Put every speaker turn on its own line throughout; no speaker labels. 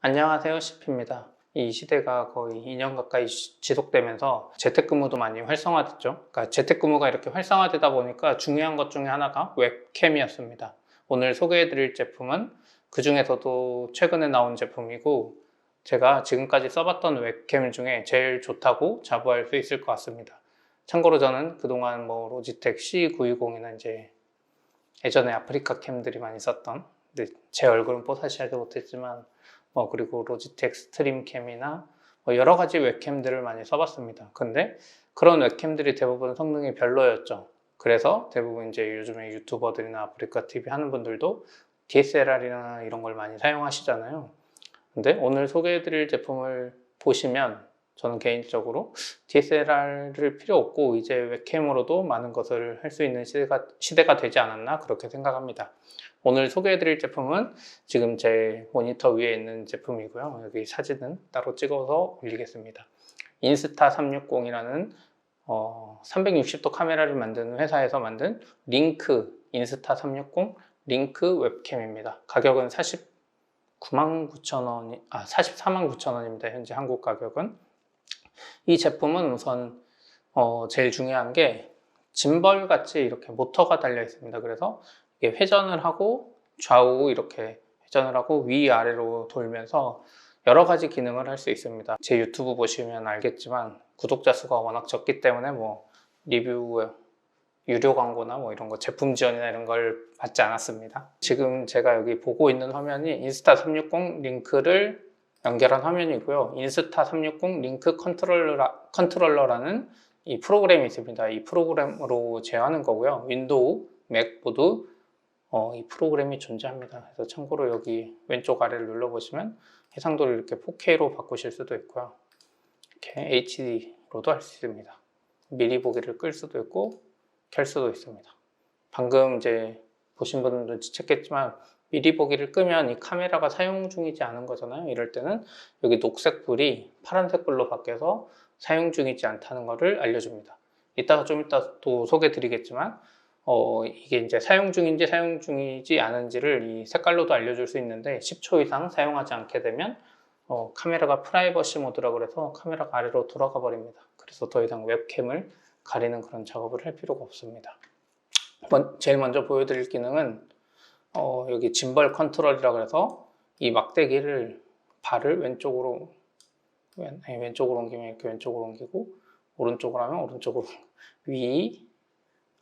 안녕하세요 CP입니다. 이 시대가 거의 2년 가까이 시- 지속되면서 재택근무도 많이 활성화됐죠. 그러니까 재택근무가 이렇게 활성화되다 보니까 중요한 것 중에 하나가 웹캠이었습니다. 오늘 소개해드릴 제품은 그 중에서도 최근에 나온 제품이고 제가 지금까지 써봤던 웹캠 중에 제일 좋다고 자부할 수 있을 것 같습니다. 참고로 저는 그동안 뭐 로지텍 C920이나 이제 예전에 아프리카 캠들이 많이 썼던 근데 제 얼굴은 뽀사시하게 못했지만 뭐 그리고 로지텍 스트림캠이나 뭐 여러 가지 웹캠들을 많이 써봤습니다. 근데 그런 웹캠들이 대부분 성능이 별로였죠. 그래서 대부분 이제 요즘에 유튜버들이나 아프리카 TV 하는 분들도 DSLR이나 이런 걸 많이 사용하시잖아요. 근데 오늘 소개해드릴 제품을 보시면 저는 개인적으로 DSLR을 필요 없고 이제 웹캠으로도 많은 것을 할 수 있는 시대가, 시대가 되지 않았나 그렇게 생각합니다. 오늘 소개해드릴 제품은 지금 제 모니터 위에 있는 제품이고요. 여기 사진은 따로 찍어서 올리겠습니다. 인스타 360이라는 어, 360도 카메라를 만드는 회사에서 만든 링크 인스타 360 링크 웹캠입니다. 가격은 49만 9천 원이 아 44만 9천 원입니다. 현재 한국 가격은 이 제품은 우선 어, 제일 중요한 게 짐벌 같이 이렇게 모터가 달려 있습니다. 그래서 회전을 하고 좌우 이렇게 회전을 하고 위아래로 돌면서 여러 가지 기능을 할 수 있습니다. 제 유튜브 보시면 알겠지만 구독자 수가 워낙 적기 때문에 뭐 리뷰 유료 광고나 뭐 이런 거 제품 지원이나 이런 걸 받지 않았습니다. 지금 제가 여기 보고 있는 화면이 인스타 360 링크를 연결한 화면이고요. 인스타 360 링크 컨트롤러, 컨트롤러라는 이 프로그램이 있습니다. 이 프로그램으로 제어하는 거고요. 윈도우, 맥 모두 어, 이 프로그램이 존재합니다. 그래서 참고로 여기 왼쪽 아래를 눌러보시면 해상도를 이렇게 4K로 바꾸실 수도 있고요. 이렇게 HD로도 할 수 있습니다. 미리 보기를 끌 수도 있고 켤 수도 있습니다. 방금 이제 보신 분은 눈치챘겠지만 미리 보기를 끄면 이 카메라가 사용 중이지 않은 거잖아요. 이럴 때는 여기 녹색 불이 파란색 불로 바뀌어서 사용 중이지 않다는 것을 알려줍니다. 이따가 좀 이따 또 소개 드리겠지만 어, 이게 이제 사용 중인지 사용 중이지 않은지를 이 색깔로도 알려줄 수 있는데 10초 이상 사용하지 않게 되면 어, 카메라가 프라이버시 모드라 그래서 카메라가 아래로 돌아가 버립니다. 그래서 더 이상 웹캠을 가리는 그런 작업을 할 필요가 없습니다. 먼- 제일 먼저 보여드릴 기능은 어, 여기 짐벌 컨트롤이라 그래서 이 막대기를 발을 왼쪽으로 왼, 아니, 왼쪽으로 옮기면 이렇게 왼쪽으로 옮기고 오른쪽으로 하면 오른쪽으로 위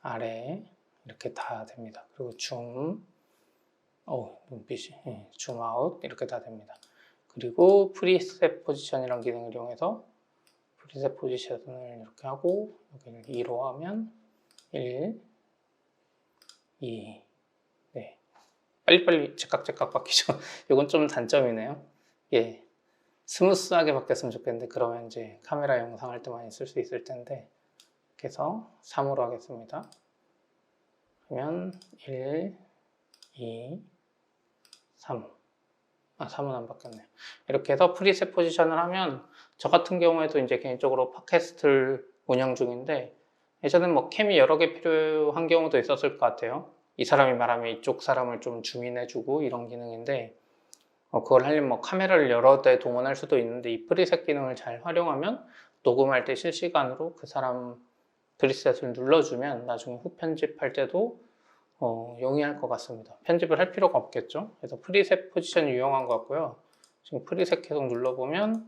아래 이렇게 다 됩니다. 그리고 줌, 어 눈빛이 예, 줌 아웃 이렇게 다 됩니다. 그리고 프리셋 포지션이라는 기능을 이용해서 프리셋 포지션을 이렇게 하고 여기를 2로 하면 1, 2, 네 빨리빨리 제깍제깍 바뀌죠. 이건 좀 단점이네요. 예, 스무스하게 바뀌었으면 좋겠는데 그러면 이제 카메라 영상 할때 많이 쓸수 있을 텐데 그래서 3으로 하겠습니다. 그러면 1, 2, 3. 아, 3은 안 바뀌었네요. 이렇게 해서 프리셋 포지션을 하면 저 같은 경우에도 이제 개인적으로 팟캐스트를 운영 중인데 예전엔 뭐 캠이 여러 개 필요한 경우도 있었을 것 같아요. 이 사람이 말하면 이쪽 사람을 좀 줌인해주고 이런 기능인데 어, 그걸 하려면 뭐 카메라를 여러 대 동원할 수도 있는데 이 프리셋 기능을 잘 활용하면 녹음할 때 실시간으로 그 사람 프리셋을 눌러주면 나중에 후 편집할 때도 어, 용이할 것 같습니다. 편집을 할 필요가 없겠죠. 그래서 프리셋 포지션이 유용한 것 같고요. 지금 프리셋 계속 눌러보면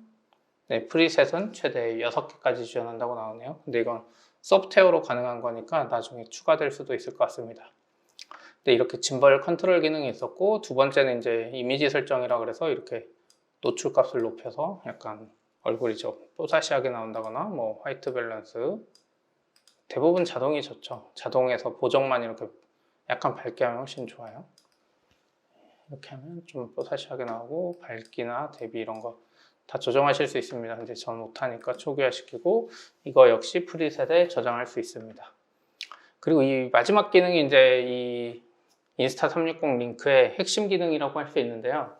네, 프리셋은 최대 6개까지 지원한다고 나오네요. 근데 이건 소프트웨어로 가능한 거니까 나중에 추가될 수도 있을 것 같습니다. 근데 이렇게 짐벌 컨트롤 기능이 있었고 두 번째는 이제 이미지 설정이라 그래서 이렇게 노출 값을 높여서 약간 얼굴이 좀 뽀사시하게 나온다거나 뭐 화이트 밸런스 대부분 자동이 좋죠. 자동에서 보정만 이렇게 약간 밝게 하면 훨씬 좋아요. 이렇게 하면 좀 뽀사시하게 나오고 밝기나 대비 이런 거 다 조정하실 수 있습니다. 근데 전 못하니까 초기화 시키고 이거 역시 프리셋에 저장할 수 있습니다. 그리고 이 마지막 기능이 이제 이 인스타 360 링크의 핵심 기능이라고 할 수 있는데요.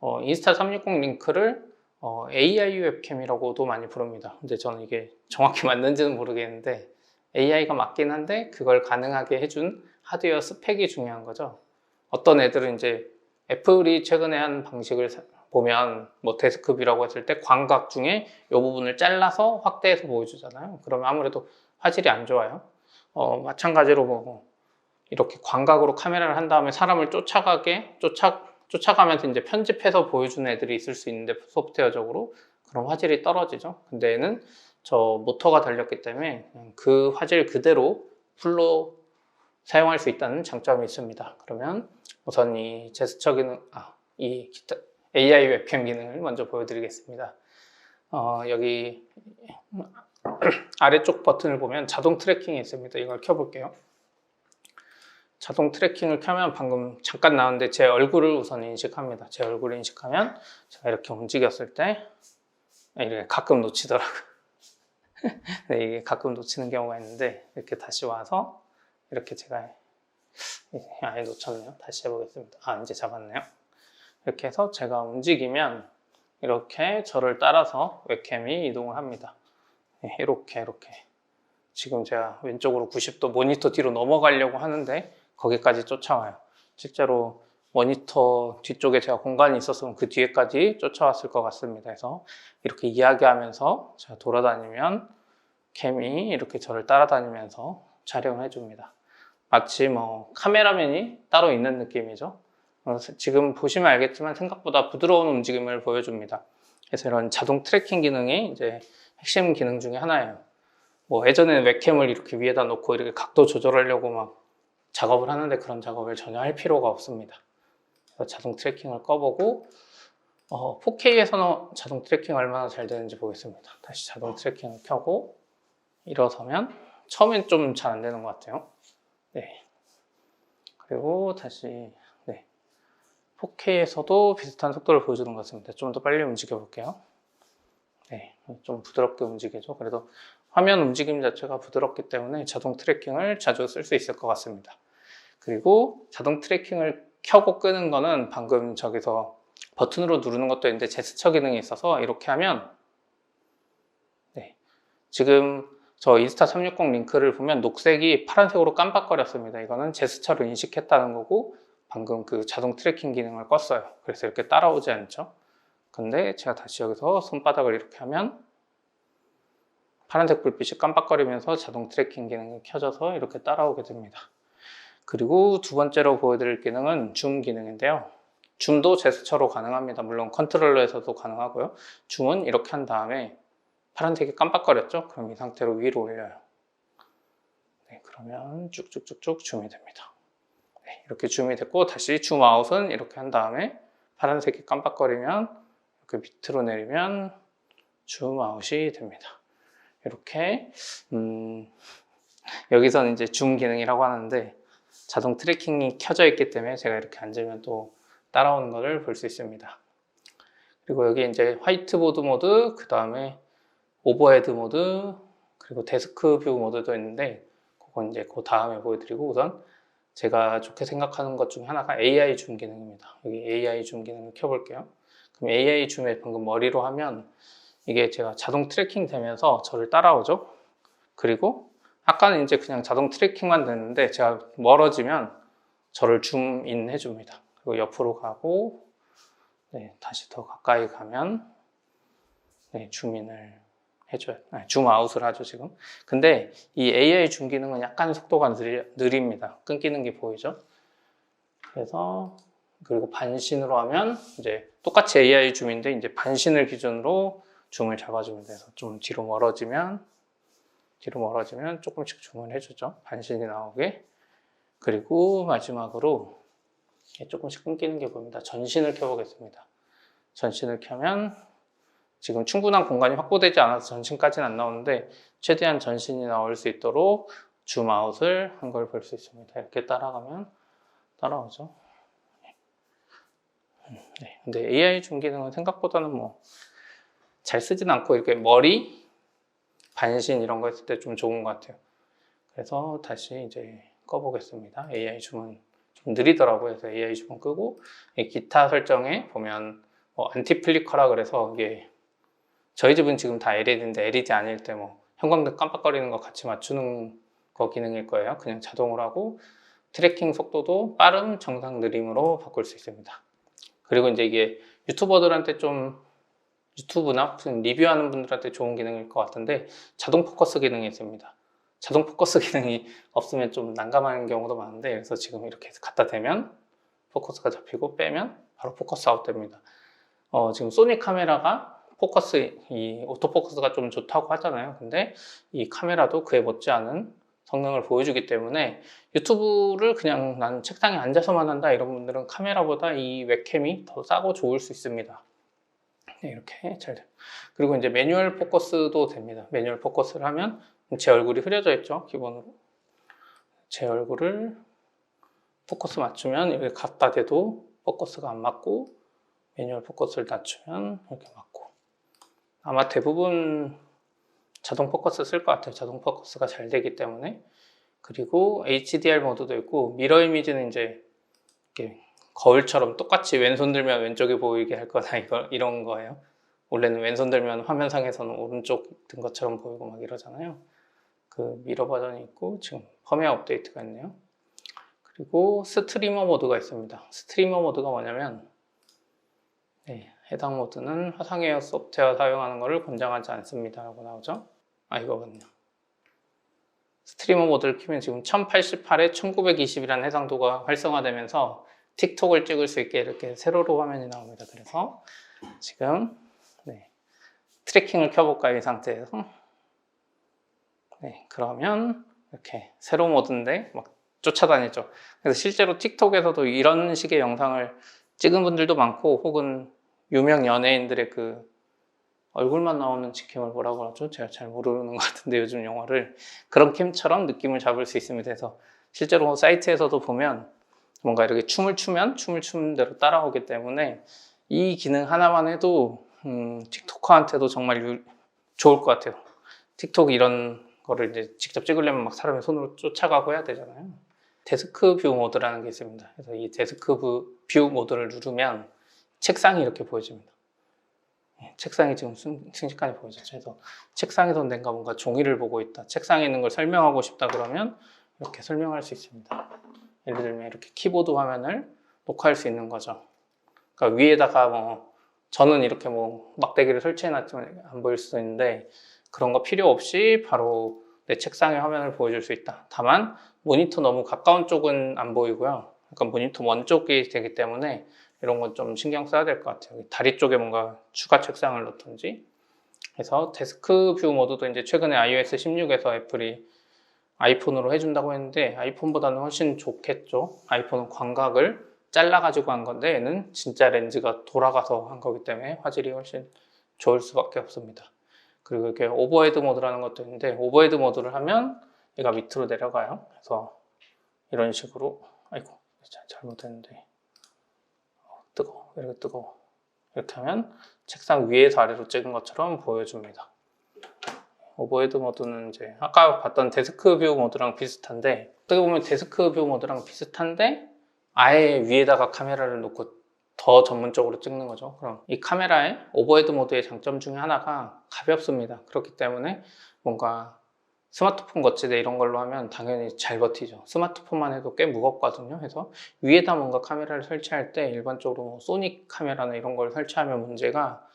어, 인스타 360 링크를 어, AI 웹캠이라고도 많이 부릅니다. 근데 저는 이게 정확히 맞는지는 모르겠는데 AI가 맞긴 한데 그걸 가능하게 해준 하드웨어 스펙이 중요한 거죠. 어떤 애들은 이제 애플이 최근에 한 방식을 사- 보면 뭐 데스크뷰라고 했을 때 광각 중에 이 부분을 잘라서 확대해서 보여주잖아요. 그러면 아무래도 화질이 안 좋아요. 어, 마찬가지로 뭐 이렇게 광각으로 카메라를 한 다음에 사람을 쫓아가게 쫓아 쫓아가면서 이제 편집해서 보여주는 애들이 있을 수 있는데 소프트웨어적으로 그럼 화질이 떨어지죠. 근데 얘는 저 모터가 달렸기 때문에 그 화질 그대로 풀로 사용할 수 있다는 장점이 있습니다. 그러면 우선 이 제스처 기능, 아, 이 기타, AI 웹캠 기능을 먼저 보여드리겠습니다. 어, 여기 아래쪽 버튼을 보면 자동 트래킹이 있습니다. 이걸 켜볼게요. 자동 트래킹을 켜면 방금 잠깐 나왔는데 제 얼굴을 우선 인식합니다. 제 얼굴을 인식하면 제가 이렇게 움직였을 때 이렇게 가끔 놓치더라고요. 네, 이게 가끔 놓치는 경우가 있는데 이렇게 다시 와서 이렇게 제가 아예 놓쳤네요. 다시 해보겠습니다. 아 이제 잡았네요. 이렇게 해서 제가 움직이면 이렇게 저를 따라서 웹캠이 이동을 합니다. 네, 이렇게 이렇게 지금 제가 왼쪽으로 90도 모니터 뒤로 넘어가려고 하는데 거기까지 쫓아와요. 실제로 모니터 뒤쪽에 제가 공간이 있었으면 그 뒤에까지 쫓아왔을 것 같습니다. 그래서 이렇게 이야기하면서 제가 돌아다니면 캠이 이렇게 저를 따라다니면서 촬영을 해줍니다. 마치 뭐 카메라맨이 따로 있는 느낌이죠. 어, 지금 보시면 알겠지만 생각보다 부드러운 움직임을 보여줍니다. 그래서 이런 자동 트래킹 기능이 이제 핵심 기능 중에 하나예요. 뭐 예전에는 웹캠을 이렇게 위에다 놓고 이렇게 각도 조절하려고 막 작업을 하는데 그런 작업을 전혀 할 필요가 없습니다. 자동 트래킹을 꺼보고 어, 4K에서는 자동 트래킹 얼마나 잘 되는지 보겠습니다. 다시 자동 트래킹을 켜고 일어서면 처음엔 좀 잘 안 되는 것 같아요. 네. 그리고 다시 네. 4K에서도 비슷한 속도를 보여주는 것 같습니다. 좀 더 빨리 움직여 볼게요. 네, 좀 부드럽게 움직이죠. 그래도 화면 움직임 자체가 부드럽기 때문에 자동 트래킹을 자주 쓸 수 있을 것 같습니다. 그리고 자동 트래킹을 켜고 끄는 거는 방금 저기서 버튼으로 누르는 것도 있는데 제스처 기능이 있어서 이렇게 하면 네, 지금 저 인스타 360 링크를 보면 녹색이 파란색으로 깜빡거렸습니다. 이거는 제스처로 인식했다는 거고 방금 그 자동 트래킹 기능을 껐어요. 그래서 이렇게 따라오지 않죠. 근데 제가 다시 여기서 손바닥을 이렇게 하면 파란색 불빛이 깜빡거리면서 자동 트래킹 기능이 켜져서 이렇게 따라오게 됩니다. 그리고 두 번째로 보여드릴 기능은 줌 기능인데요. 줌도 제스처로 가능합니다. 물론 컨트롤러에서도 가능하고요. 줌은 이렇게 한 다음에 파란색이 깜빡거렸죠? 그럼 이 상태로 위로 올려요. 네, 그러면 쭉쭉쭉쭉 줌이 됩니다. 네, 이렇게 줌이 됐고 다시 줌 아웃은 이렇게 한 다음에 파란색이 깜빡거리면 이렇게 밑으로 내리면 줌 아웃이 됩니다. 이렇게 음, 여기서는 이제 줌 기능이라고 하는데 자동 트래킹이 켜져 있기 때문에 제가 이렇게 앉으면 또 따라오는 것을 볼 수 있습니다. 그리고 여기 이제 화이트보드 모드, 그 다음에 오버헤드 모드, 그리고 데스크 뷰 모드도 있는데 그건 이제 그 다음에 보여드리고 우선 제가 좋게 생각하는 것 중에 하나가 AI 줌 기능입니다. 여기 AI 줌 기능을 켜볼게요. 그럼 AI 줌에 방금 머리로 하면 이게 제가 자동 트래킹 되면서 저를 따라오죠. 그리고 아까는 이제 그냥 자동 트래킹만 됐는데 제가 멀어지면 저를 줌인 해줍니다. 그리고 옆으로 가고 네, 다시 더 가까이 가면 네, 줌인을 해줘요. 아니, 줌 아웃을 하죠 지금. 근데 이 AI 줌 기능은 약간 속도가 느리, 느립니다. 끊기는 게 보이죠? 그래서 그리고 반신으로 하면 이제 똑같이 AI 줌인데 이제 반신을 기준으로 줌을 잡아주면 돼서 좀 뒤로 멀어지면 뒤로 멀어지면 조금씩 줌을 해주죠. 반신이 나오게. 그리고 마지막으로 조금씩 끊기는 게 보입니다. 전신을 켜보겠습니다. 전신을 켜면 지금 충분한 공간이 확보되지 않아서 전신까지는 안 나오는데 최대한 전신이 나올 수 있도록 줌 아웃을 한걸 볼 수 있습니다. 이렇게 따라가면 따라오죠. 네, 근데 AI 줌 기능은 생각보다는 뭐 잘 쓰진 않고 이렇게 머리, 반신 이런 거 했을 때 좀 좋은 것 같아요. 그래서 다시 이제 꺼보겠습니다. AI 줌은 좀 느리더라고요. 그래서 AI 줌은 끄고 이 기타 설정에 보면 뭐 안티 플리커라 그래서 이게 저희 집은 지금 다 LED인데 LED 아닐 때 뭐 형광등 깜빡거리는 거 같이 맞추는 거 기능일 거예요. 그냥 자동으로 하고 트래킹 속도도 빠름, 정상, 느림으로 바꿀 수 있습니다. 그리고 이제 이게 유튜버들한테 좀 유튜브나 리뷰하는 분들한테 좋은 기능일 것 같은데 자동 포커스 기능이 있습니다. 자동 포커스 기능이 없으면 좀 난감한 경우도 많은데 그래서 지금 이렇게 갖다 대면 포커스가 잡히고 빼면 바로 포커스 아웃 됩니다. 어, 지금 소니 카메라가 포커스 이 오토 포커스가 좀 좋다고 하잖아요. 근데 이 카메라도 그에 못지않은 성능을 보여주기 때문에 유튜브를 그냥 난 책상에 앉아서만 한다 이런 분들은 카메라보다 이 웹캠이 더 싸고 좋을 수 있습니다. 네, 이렇게 잘 돼요. 그리고 이제 매뉴얼 포커스도 됩니다. 매뉴얼 포커스를 하면 제 얼굴이 흐려져 있죠, 기본으로. 제 얼굴을 포커스 맞추면 여기 갖다 대도 포커스가 안 맞고 매뉴얼 포커스를 낮추면 이렇게 맞고 아마 대부분 자동 포커스 쓸 것 같아요. 자동 포커스가 잘 되기 때문에 그리고 HDR 모드도 있고 미러 이미지는 이제 이렇게 거울처럼 똑같이 왼손 들면 왼쪽이 보이게 할 거나 이거 이런 거예요. 원래는 왼손 들면 화면상에서는 오른쪽 든 것처럼 보이고 막 이러잖아요. 그 미러 버전이 있고 지금 펌웨어 업데이트가 있네요. 그리고 스트리머 모드가 있습니다. 스트리머 모드가 뭐냐면 네, 해당 모드는 화상회의 소프트웨어 사용하는 것을 권장하지 않습니다. 라고 나오죠. 아, 이거거든요. 스트리머 모드를 키면 지금 1080에 1920이라는 해상도가 활성화되면서 틱톡을 찍을 수 있게 이렇게 세로로 화면이 나옵니다. 그래서 지금 네, 트래킹을 켜볼까요? 이 상태에서. 네, 그러면 이렇게 세로 모드인데 막 쫓아다니죠. 그래서 실제로 틱톡에서도 이런 식의 영상을 찍은 분들도 많고 혹은 유명 연예인들의 그 얼굴만 나오는 직캠을 뭐라고 하죠? 제가 잘 모르는 것 같은데 요즘 영화를 그런 캠처럼 느낌을 잡을 수 있습니다. 그래서 실제로 사이트에서도 보면 뭔가 이렇게 춤을 추면 춤을 추는 대로 따라오기 때문에 이 기능 하나만 해도 음, 틱토커한테도 정말 유- 좋을 것 같아요. 틱톡 이런 거를 이제 직접 찍으려면 막 사람이 손으로 쫓아가고 해야 되잖아요. 데스크 뷰 모드라는 게 있습니다. 그래서 이 데스크 뷰- 뷰 모드를 누르면 책상이 이렇게 보여집니다. 예, 책상이 지금 순- 순식간에 보여졌죠. 그래서 책상에서 내가 뭔가 종이를 보고 있다. 책상에 있는 걸 설명하고 싶다 그러면 이렇게 설명할 수 있습니다. 예를 들면 이렇게 키보드 화면을 녹화할 수 있는 거죠. 그러니까 위에다가 뭐 저는 이렇게 뭐 막대기를 설치해놨지만 안 보일 수도 있는데 그런 거 필요 없이 바로 내 책상의 화면을 보여줄 수 있다. 다만 모니터 너무 가까운 쪽은 안 보이고요. 그러니까 모니터 먼 쪽이 되기 때문에 이런 건 좀 신경 써야 될 것 같아요. 다리 쪽에 뭔가 추가 책상을 놓든지. 그래서 데스크 뷰 모드도 이제 최근에 iOS 16에서 애플이 아이폰으로 해준다고 했는데 아이폰보다는 훨씬 좋겠죠. 아이폰은 광각을 잘라가지고 한 건데 얘는 진짜 렌즈가 돌아가서 한 거기 때문에 화질이 훨씬 좋을 수밖에 없습니다. 그리고 이렇게 오버헤드 모드라는 것도 있는데 오버헤드 모드를 하면 얘가 밑으로 내려가요. 그래서 이런 식으로 아이고 자- 잘못했는데 어, 뜨거워 왜 이렇게 뜨거워 이렇게 하면 책상 위에서 아래로 찍은 것처럼 보여줍니다. 오버헤드 모드는 이제 아까 봤던 데스크 뷰 모드랑 비슷한데 어떻게 보면 데스크 뷰 모드랑 비슷한데 아예 위에다가 카메라를 놓고 더 전문적으로 찍는 거죠. 그럼 이 카메라의 오버헤드 모드의 장점 중에 하나가 가볍습니다. 그렇기 때문에 뭔가 스마트폰 거치대 이런 걸로 하면 당연히 잘 버티죠. 스마트폰만 해도 꽤 무겁거든요. 그래서 위에다 뭔가 카메라를 설치할 때 일반적으로 뭐 소니 카메라나 이런 걸 설치하면 문제가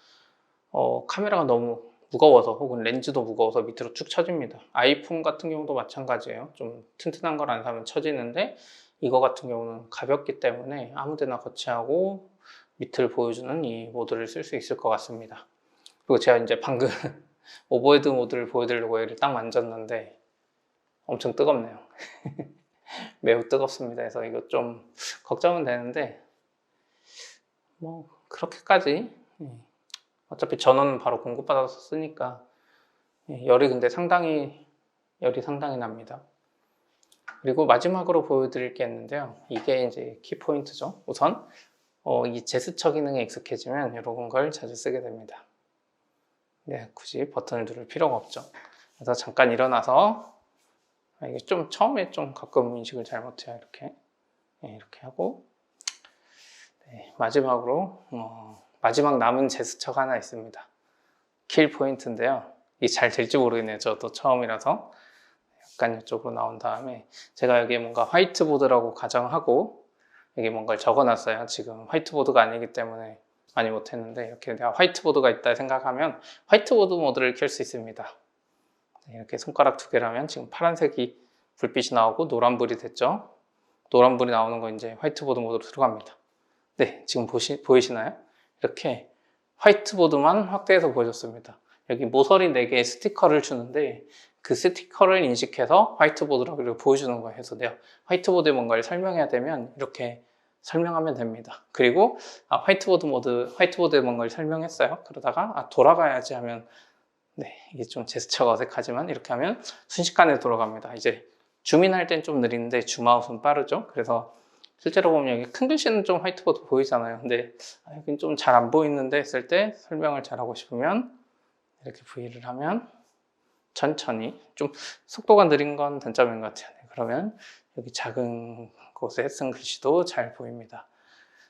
어, 카메라가 너무 무거워서 혹은 렌즈도 무거워서 밑으로 쭉 처집니다. 아이폰 같은 경우도 마찬가지예요. 좀 튼튼한 걸 안 사면 처지는데 이거 같은 경우는 가볍기 때문에 아무 데나 거치하고 밑을 보여주는 이 모드를 쓸 수 있을 것 같습니다. 그리고 제가 이제 방금 오버헤드 모드를 보여드리려고 얘를 딱 만졌는데 엄청 뜨겁네요. 매우 뜨겁습니다. 그래서 이거 좀 걱정은 되는데 뭐 그렇게까지 예. 어차피 전원은 바로 공급받아서 쓰니까 예, 열이 근데 상당히 열이 상당히 납니다. 그리고 마지막으로 보여드릴 게 있는데요. 이게 이제 키포인트죠. 우선 어, 이 제스처 기능에 익숙해지면 이런 걸 자주 쓰게 됩니다. 네, 굳이 버튼을 누를 필요가 없죠. 그래서 잠깐 일어나서 아, 이게 좀 처음에 좀 가끔 인식을 잘못해요. 이렇게 네, 이렇게 하고 네, 마지막으로 어, 마지막 남은 제스처가 하나 있습니다. 킬 포인트인데요. 이게 잘 될지 모르겠네요. 저도 처음이라서 약간 이쪽으로 나온 다음에 제가 여기에 뭔가 화이트보드라고 가정하고 여기 뭔가를 적어놨어요. 지금 화이트보드가 아니기 때문에 많이 못했는데 이렇게 내가 화이트보드가 있다 생각하면 화이트보드 모드를 켤 수 있습니다. 네, 이렇게 손가락 두 개라면 지금 파란색이 불빛이 나오고 노란불이 됐죠. 노란불이 나오는 거 이제 화이트보드 모드로 들어갑니다. 네, 지금 보시, 보이시나요? 이렇게 화이트보드만 확대해서 보여줬습니다. 여기 모서리 4개의 스티커를 주는데 그 스티커를 인식해서 화이트보드라고 보여주는 거예요. 그래서 내가 화이트보드에 뭔가를 설명해야 되면 이렇게 설명하면 됩니다. 그리고 아, 화이트보드 모드, 화이트보드에 뭔가를 설명했어요. 그러다가 아, 돌아가야지 하면 네, 이게 좀 제스처가 어색하지만 이렇게 하면 순식간에 돌아갑니다. 이제 줌인 할 땐 좀 느린데 줌아웃은 빠르죠. 그래서 실제로 보면 여기 큰 글씨는 좀 화이트보드 보이잖아요. 근데 아, 여긴 좀 잘 안 보이는데 했을 때 설명을 잘 하고 싶으면 이렇게 V를 하면 천천히 좀 속도가 느린 건 단점인 것 같아요. 네, 그러면 여기 작은 곳에 쓴 글씨도 잘 보입니다.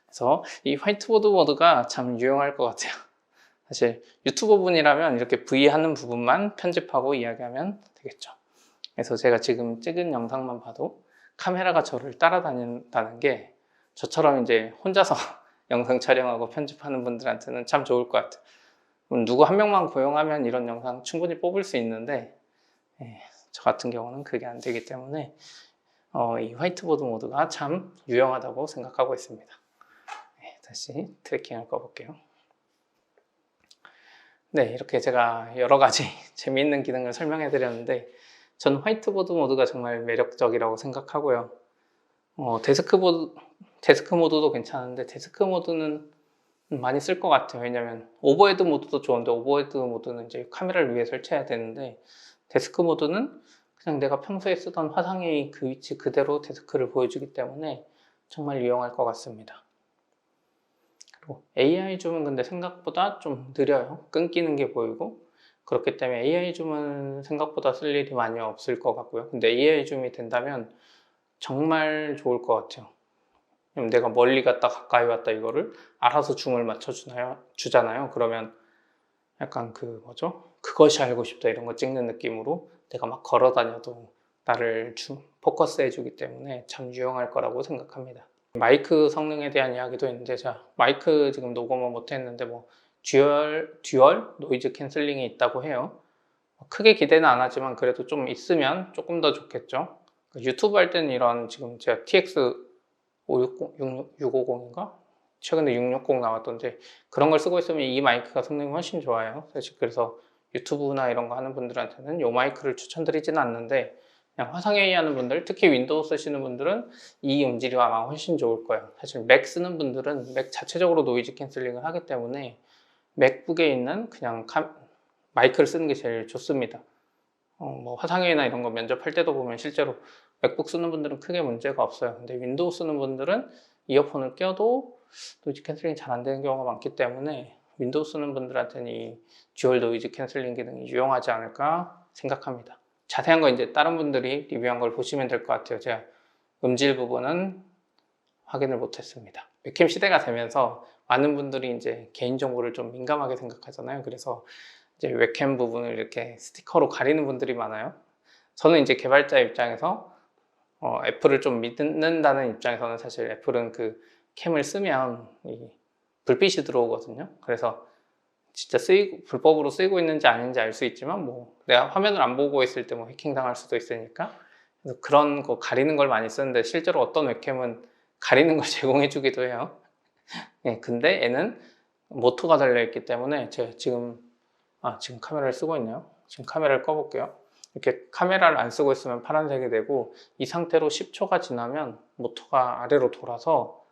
그래서 이 화이트보드 모드가 참 유용할 것 같아요. 사실 유튜버 분이라면 이렇게 V 하는 부분만 편집하고 이야기하면 되겠죠. 그래서 제가 지금 찍은 영상만 봐도 카메라가 저를 따라다닌다는 게 저처럼 이제 혼자서 영상 촬영하고 편집하는 분들한테는 참 좋을 것 같아요. 음, 누구 한 명만 고용하면 이런 영상 충분히 뽑을 수 있는데 예, 저 같은 경우는 그게 안 되기 때문에 어, 이 화이트보드 모드가 참 유용하다고 생각하고 있습니다. 예, 다시 트래킹을 꺼볼게요. 네, 이렇게 제가 여러 가지 재미있는 기능을 설명해 드렸는데 저는 화이트보드 모드가 정말 매력적이라고 생각하고요. 어, 데스크보드, 데스크 모드도 괜찮은데 데스크 모드는 많이 쓸 것 같아요. 왜냐면 오버헤드 모드도 좋은데 오버헤드 모드는 이제 카메라를 위해 설치해야 되는데 데스크 모드는 그냥 내가 평소에 쓰던 화상의 그 위치 그대로 데스크를 보여주기 때문에 정말 유용할 것 같습니다. 그리고 AI 줌은 근데 생각보다 좀 느려요. 끊기는 게 보이고 그렇기 때문에 AI 줌은 생각보다 쓸 일이 많이 없을 것 같고요. 근데 AI 줌이 된다면 정말 좋을 것 같아요. 내가 멀리 갔다 가까이 왔다 이거를 알아서 줌을 맞춰주나요? 주잖아요. 그러면 약간 그 뭐죠? 그것이 알고 싶다 이런 거 찍는 느낌으로 내가 막 걸어 다녀도 나를 줌, 포커스 해주기 때문에 참 유용할 거라고 생각합니다. 마이크 성능에 대한 이야기도 있는데 자 마이크 지금 녹음은 못했는데 뭐 듀얼 듀얼 노이즈 캔슬링이 있다고 해요. 크게 기대는 안 하지만 그래도 좀 있으면 조금 더 좋겠죠. 유튜브 할 때는 이런 지금 제가 TX 560, 650인가? 최근에 660 나왔던데 그런 걸 쓰고 있으면 이 마이크가 성능이 훨씬 좋아요. 사실 그래서 유튜브나 이런 거 하는 분들한테는 이 마이크를 추천드리지는 않는데 그냥 화상회의 하는 분들, 특히 윈도우 쓰시는 분들은 이 음질이 아마 훨씬 좋을 거예요. 사실 맥 쓰는 분들은 맥 자체적으로 노이즈 캔슬링을 하기 때문에 맥북에 있는 그냥 카, 마이크를 쓰는 게 제일 좋습니다. 어, 뭐 화상회의나 이런 거 면접할 때도 보면 실제로 맥북 쓰는 분들은 크게 문제가 없어요. 근데 윈도우 쓰는 분들은 이어폰을 껴도 노이즈 캔슬링이 잘 안 되는 경우가 많기 때문에 윈도우 쓰는 분들한테는 이 듀얼 노이즈 캔슬링 기능이 유용하지 않을까 생각합니다. 자세한 거 이제 다른 분들이 리뷰한 걸 보시면 될 것 같아요. 제가 음질 부분은 확인을 못했습니다. 웹캠 시대가 되면서 많은 분들이 이제 개인정보를 좀 민감하게 생각하잖아요. 그래서 이제 웹캠 부분을 이렇게 스티커로 가리는 분들이 많아요. 저는 이제 개발자 입장에서 어, 애플을 좀 믿는다는 입장에서는 사실 애플은 그 캠을 쓰면 이 불빛이 들어오거든요. 그래서 진짜 쓰이고 불법으로 쓰이고 있는지 아닌지 알 수 있지만 뭐 내가 화면을 안 보고 있을 때 뭐 해킹 당할 수도 있으니까 그래서 그런 거 가리는 걸 많이 쓰는데 실제로 어떤 웹캠은 가리는 걸 제공해 주기도 해요. 예, 근데 얘는 모터가 달려 있기 때문에 제가 지금 아 지금 카메라를 쓰고 있네요. 지금 카메라를 꺼볼게요. 이렇게 카메라를 안 쓰고 있으면 파란색이 되고 이 상태로 10초가 지나면 모터가 아래로 돌아서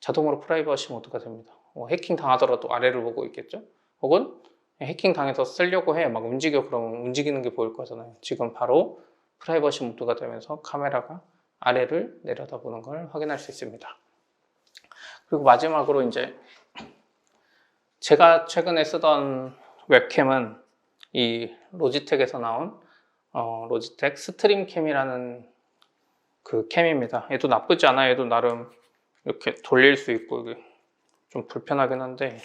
자동으로 프라이버시 모드가 됩니다. 뭐 해킹 당하더라도 아래를 보고 있겠죠? 혹은 해킹 당해서 쓰려고 해 막 움직여 그러면 움직이는 게 보일 거잖아요. 지금 바로 프라이버시 모드가 되면서 카메라가 아래를 내려다보는 걸 확인할 수 있습니다. 그리고 마지막으로 이제 제가 최근에 쓰던 웹캠은 이 로지텍에서 나온 어, 로지텍 스트림 캠이라는 그 캠입니다. 얘도 나쁘지 않아요. 얘도 나름 이렇게 돌릴 수 있고 좀 불편하긴 한데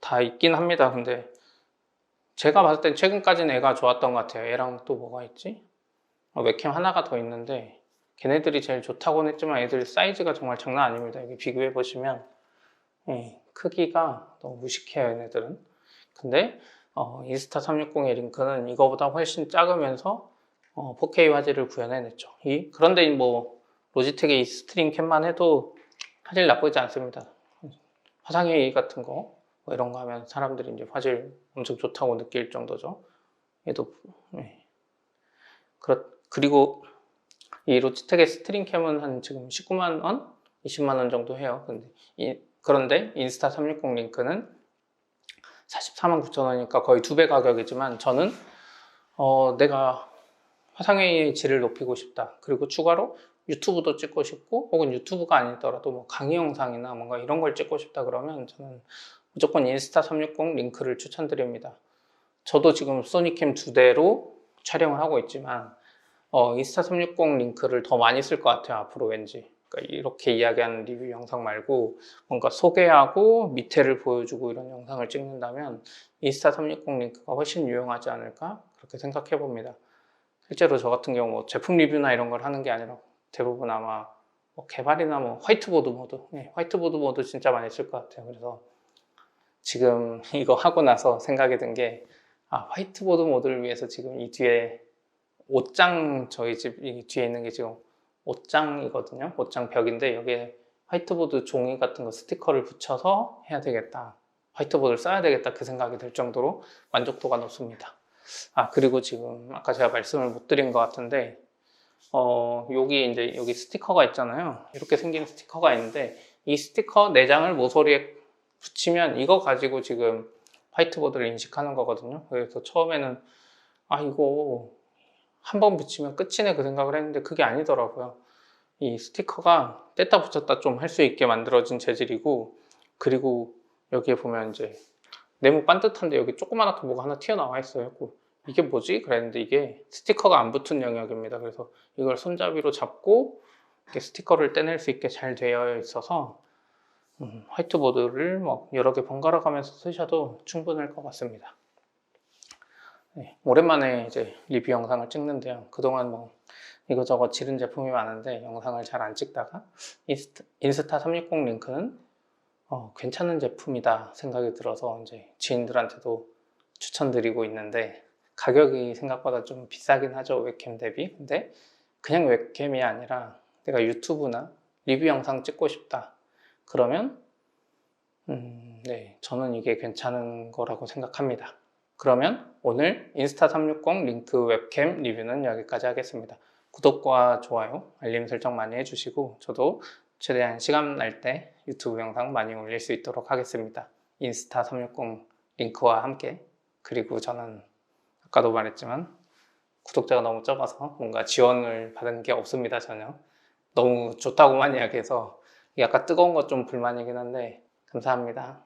다 있긴 합니다. 근데 제가 봤을 땐 최근까지는 애가 좋았던 것 같아요. 얘랑 또 뭐가 있지? 어, 웹캠 하나가 더 있는데 걔네들이 제일 좋다고는 했지만 애들 사이즈가 정말 장난 아닙니다. 여기 비교해 보시면 예, 크기가 너무 무식해요, 얘네들은. 근데 어, 인스타 360의 링크는 이거보다 훨씬 작으면서 어, 4K 화질을 구현해냈죠. 이, 그런데 뭐 로지텍의 이 스트링 캡만 해도 화질 나쁘지 않습니다. 화상회의 같은 거, 뭐 이런 거 하면 사람들이 이제 화질 엄청 좋다고 느낄 정도죠. 얘도, 네. 그렇, 그리고 이 로지텍의 스트링 캠은 한 지금 19만 원? 20만 원 정도 해요. 근데 이, 그런데 인스타 360 링크는 44만 9천 원이니까 거의 두 배 가격이지만 저는 어, 내가 화상회의의 질을 높이고 싶다. 그리고 추가로 유튜브도 찍고 싶고 혹은 유튜브가 아니더라도 뭐 강의 영상이나 뭔가 이런 걸 찍고 싶다 그러면 저는 무조건 인스타 360 링크를 추천드립니다. 저도 지금 소니캠 두 대로 촬영을 하고 있지만 어, 인스타 360 링크를 더 많이 쓸 것 같아요. 앞으로 왠지. 그러니까 이렇게 이야기하는 리뷰 영상 말고 뭔가 소개하고 밑에를 보여주고 이런 영상을 찍는다면 인스타 360 링크가 훨씬 유용하지 않을까 그렇게 생각해 봅니다. 실제로 저 같은 경우 뭐 제품 리뷰나 이런 걸 하는 게 아니라 대부분 아마 뭐 개발이나 뭐 화이트보드 모드, 네, 화이트보드 모드 진짜 많이 쓸 것 같아요. 그래서 지금 이거 하고 나서 생각이 든 게 아, 화이트보드 모드를 위해서 지금 이 뒤에 옷장 저희 집이 뒤에 있는 게 지금 옷장이거든요. 옷장 벽인데 여기에 화이트보드 종이 같은 거 스티커를 붙여서 해야 되겠다. 화이트보드를 써야 되겠다 그 생각이 들 정도로 만족도가 높습니다. 아 그리고 지금 아까 제가 말씀을 못 드린 것 같은데 어 여기 이제 여기 스티커가 있잖아요. 이렇게 생긴 스티커가 있는데 이 스티커 4장을 모서리에 붙이면 이거 가지고 지금 화이트보드를 인식하는 거거든요. 그래서 처음에는 아 이거 한 번 붙이면 끝이네 그 생각을 했는데 그게 아니더라고요. 이 스티커가 뗐다 붙였다 좀 할 수 있게 만들어진 재질이고 그리고 여기에 보면 이제 네모 반듯한데 여기 조그만하게 뭐가 하나 튀어나와 있어요. 그 이게 뭐지? 그랬는데 이게 스티커가 안 붙은 영역입니다. 그래서 이걸 손잡이로 잡고 이렇게 스티커를 떼낼 수 있게 잘 되어 있어서 음, 화이트보드를 뭐 여러 개 번갈아 가면서 쓰셔도 충분할 것 같습니다. 네, 오랜만에 이제 리뷰 영상을 찍는데요. 그동안 뭐 이거저거 지른 제품이 많은데 영상을 잘 안 찍다가 인스타, 인스타 360 링크는 어, 괜찮은 제품이다 생각이 들어서 이제 지인들한테도 추천드리고 있는데 가격이 생각보다 좀 비싸긴 하죠 웹캠 대비. 근데 그냥 웹캠이 아니라 내가 유튜브나 리뷰 영상 찍고 싶다. 그러면 음, 네 저는 이게 괜찮은 거라고 생각합니다 그러면 오늘 인스타 360 링크 웹캠 리뷰는 여기까지 하겠습니다. 구독과 좋아요 알림 설정 많이 해주시고 저도 최대한 시간 날 때 유튜브 영상 많이 올릴 수 있도록 하겠습니다. 인스타 360 링크와 함께 그리고 저는 아까도 말했지만 구독자가 너무 적어서 뭔가 지원을 받은 게 없습니다 전혀. 너무 좋다고만 이야기해서 약간 뜨거운 것 좀 불만이긴 한데 감사합니다